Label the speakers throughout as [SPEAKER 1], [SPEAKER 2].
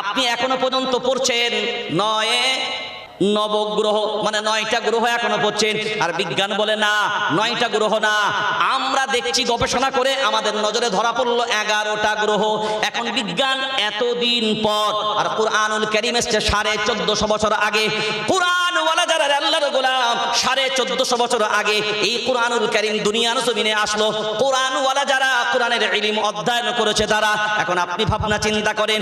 [SPEAKER 1] আপনি এখনও পর্যন্ত পড়ছেন নয় নবগ্রহ মানে নয়টা গ্রহ এখনও পড়ছেন। আর বিজ্ঞান বলে না, নয়টা গ্রহ না। আমরা দেখছি গবেষণা করে আমাদের নজরে ধরা পড়ল এগারোটা গ্রহ। এখন বিজ্ঞান এতদিন পর, আর কোরআনুল করিম সাড়ে চোদ্দশো বছর আগে। কোরআন যারা আল্লাহর গোলাম, সাড়ে চোদ্দশো বছর আগে এই কোরআনুল করিম দুনিয়ার জমিনে আসলো। কোরআন ওয়ালা যারা কোরআনের ইলিম অধ্যয়ন করেছে তারা। এখন আপনি ভাবনা চিন্তা করেন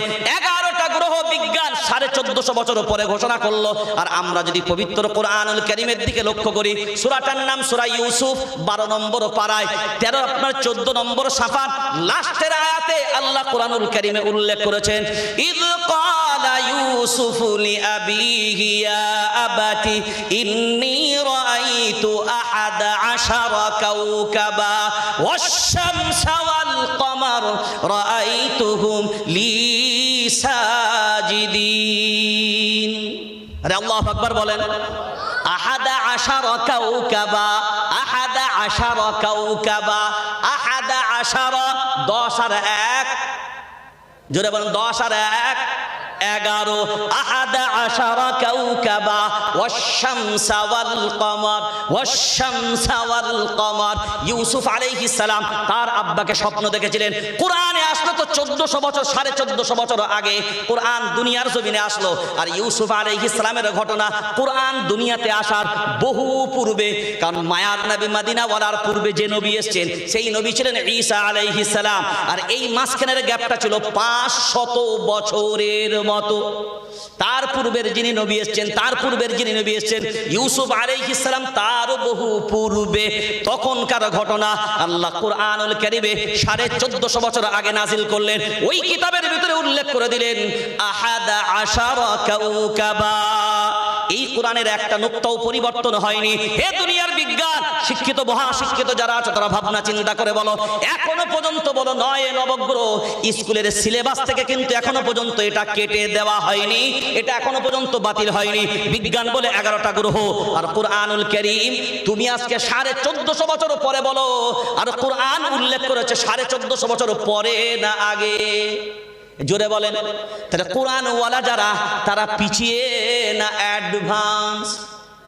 [SPEAKER 1] এগারোটা গ্রহ বিজ্ঞান সাড়ে চোদ্দশো বছর পরে ঘোষণা করল। আর আমরা যদি পবিত্র কোরআনুল করিমের দিকে লক্ষ্য করি, সুরাটার নাম সুরা ইউসুফ, বারো নম্বর পাড়ায়, তেরো আপনার চোদ্দ নম্বর সাফার লাস্টের আয়াতে আল্লাহ কোরআনুল করিমে উল্লেখ করেছেন, ইদ লিআবিহি ইয়া আবাতি, ইন্নী রাআইতু আহাদা আশারা কাওকাবা ওয়াশ-শামসা ওয়াল কমার, রাআইতুহুম লি সাজিদিন আরে আল্লাহ আকবার বলেন। আহাদা আশার কাউকাবা, আহাদা আশার কাউকাবা, আহাদা আশার দশ আর এক। জোরে বলেন, দশ আর এক, এগারো। আহাদা আশারা কাউকাবা, ওয়াশ-শামসা ওয়াল কমার ওয়াশ-শামসা ওয়াল কমার ইউসুফ আলাইহিস সালাম তার আব্বাকে স্বপ্ন দেখেছিলেন। কোরআনে আসলো তো 1400 বছর, সাড়ে চোদ্দশো বছর আগে কোরআন দুনিয়ার জমিনে আসলো। আর ইউসুফ আলাইহিস সালামের ঘটনা কোরআন দুনিয়াতে আসার বহু পূর্বে, কারণ মায়ার নবী মাদিনা ওয়ালার পূর্বে যে নবী এসেছেন, সেই নবী ছিলেন ঈসা আলাইহিস সালাম। আর এই মাঝখানের গ্যাপটা ছিল পাঁচ শত বছরের মতো। তার পূর্বের যিনি নবী এসছেন, তার পূর্বের যিনি নবী এসছেন, ইউসুফ আলাইহিস সালাম তার বহু পূর্বে। তখনকার ঘটনা আল্লাহ কোরআনুল কারিমে সাড়ে চোদ্দশো বছর আগে নাজিল করলেন। ওই কিতাবের ভিতরে উল্লেখ করে দিলেন আহাদা আশারা কাউকাবা। এই কোরআনের একটা নুক্তাও পরিবর্তন হয়নি। হে দুনিয়ার বিজ্ঞান, শিক্ষিত মহা শিক্ষিত যারা আছে, তারা ভাবনা, চিন্তা করে বলো, এখনও পর্যন্ত বলো নয় নবগ্রহ। স্কুলের সিলেবাস থেকে কিন্তু এখনও পর্যন্ত এটা কেটে দেওয়া হয়নি, এটা এখনও পর্যন্ত বাতিল হয়নি। বিজ্ঞান বলে এগারোটা গ্রহ, আর কোরআনুল করিম, তুমি আজকে সাড়ে চোদ্দশো বছর পরে বলো, আর কোরআন উল্লেখ করেছে সাড়ে চোদ্দশো বছর পরে না আগে। জোরে বলেন। তাহলে কোরআনওয়ালা যারা তারা পিছিয়ে না অ্যাডভান্স